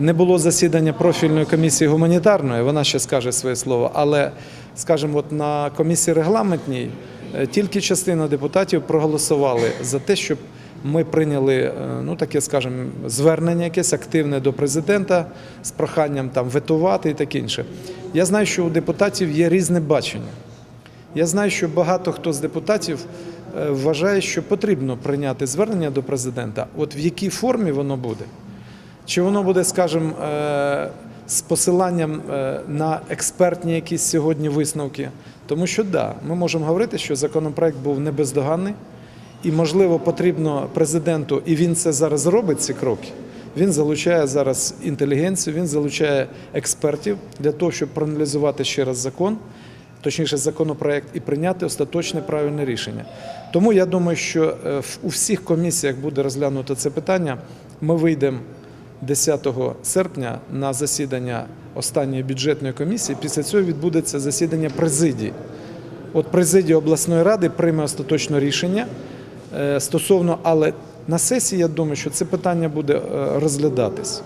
Не було засідання профільної комісії гуманітарної, вона ще скаже своє слово. Але, скажімо, от на комісії регламентній е, тільки частина депутатів проголосували за те, щоб ми прийняли е, ну таке, скажімо, звернення якесь активне до президента з проханням там ветувати і таке інше. Я знаю, що у депутатів є різне бачення. Я знаю, що багато хто з депутатів е, вважає, що потрібно прийняти звернення до президента. От в якій формі воно буде? Чи воно буде, скажімо, е, з посиланням е, на експертні якісь сьогодні висновки? Тому що да, ми можемо говорити, що законопроект був не бездоганний, і, можливо, потрібно президенту, і він це зараз робить, ці кроки. Він залучає зараз інтелігенцію, він залучає експертів для того, щоб проаналізувати ще раз закон, точніше законопроект, і прийняти остаточне правильне рішення. Тому я думаю, що е, у всіх комісіях буде розглянуто це питання. Ми вийдемо 10 серпня на засідання останньої бюджетної комісії. Після цього відбудеться засідання президії. От президія обласної ради прийме остаточне рішення е, стосовно, але на сесії я думаю, що це питання буде е, розглядатись.